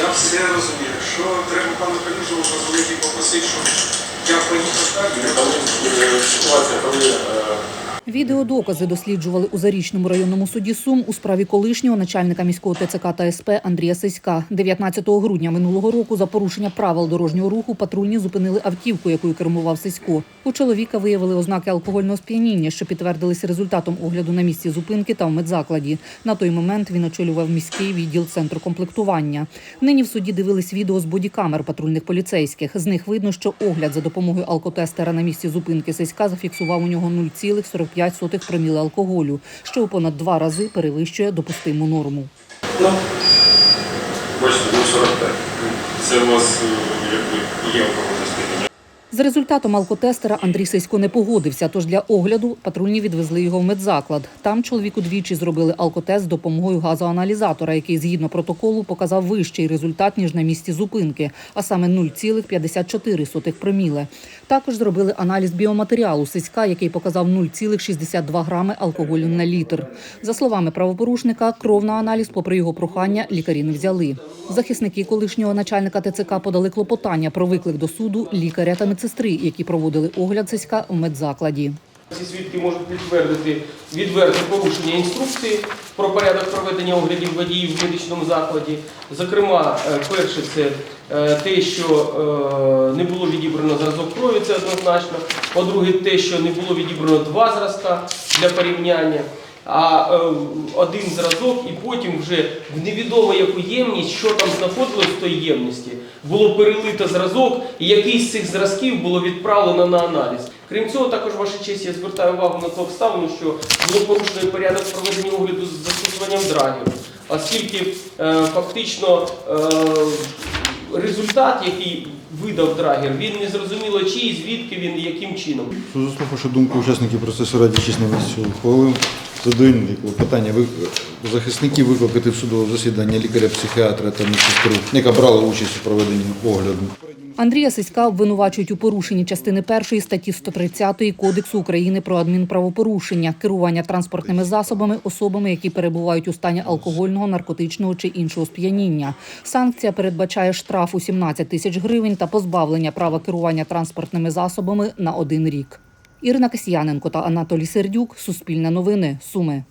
Я все розумію, що треба пану Калюжову дозволити попросити, щоб я поїхав так, е, ситуація, коли е, Відеодокази досліджували у Зарічному районному суді Сум у справі колишнього начальника міського ТЦК та СП Андрія Сиська. 19 грудня минулого року за порушення правил дорожнього руху патрульні зупинили автівку, якою кермував Сисько. У чоловіка виявили ознаки алкогольного сп'яніння, що підтвердилися результатом огляду на місці зупинки та в медзакладі. На той момент він очолював міський відділ центру комплектування. Нині в суді дивились відео з бодікамер патрульних поліцейських. З них видно, що огляд за допомогою алкотестера на місці зупинки Сиська зафіксував у нього 0,45 проміли алкоголю, що у понад два рази перевищує допустиму норму. ну, бачите, ну 45. Це у вас е, якби є сп'яніння. З результатом алкотестера Андрій Сисько не погодився, тож для огляду патрульні відвезли його в медзаклад. Там чоловіку двічі зробили алкотест з допомогою газоаналізатора, який згідно протоколу показав вищий результат ніж на місці зупинки, а саме 0,54 проміле. Також зробили аналіз біоматеріалу Сиська, який показав 0,62 грами алкоголю на літр. За словами правопорушника, кров на аналіз, попри його прохання, лікарі не взяли. Захисники колишнього начальника ТЦК подали клопотання про виклик до суду лікаря та медсестри, які проводили огляд Сиська в медзакладі. Ці свідки можуть підтвердити відверте порушення інструкції про порядок проведення оглядів водіїв в медичному закладі. Зокрема, е, перше це е, те, що е, не було відібрано зразок крові, це однозначно. По-друге, те, що не було відібрано два зразка для порівняння. А е, один зразок, і потім вже в невідомо яку ємність, що там знаходилось в той ємності, було перелито зразок, і якийсь з цих зразків було відправлено на аналіз. Крім цього, також ваша честь, я звертаю увагу на ту обставину, що було порушено порядок проведення огляду з застосуванням драгів, оскільки е, фактично е, результат, який видав драгер, він не зрозуміло чий, звідки він яким чином. Суд заслухавши думку учасників процесу на місці ухвалив задовільне питання ви- захисників викликати в судове засідання лікаря-психіатра та медсестру, яка брала участь у проведенні огляду. Андрія Сиська обвинувачують у порушенні частини першої статті 130 Кодексу України про адмінправопорушення, керування транспортними засобами особами, які перебувають у стані алкогольного, наркотичного чи іншого сп'яніння. Санкція передбачає штраф у 17 тисяч гривень та позбавлення права керування транспортними засобами на один рік. Ірина Касьяненко та Анатолій Сердюк. Суспільне новини. Суми.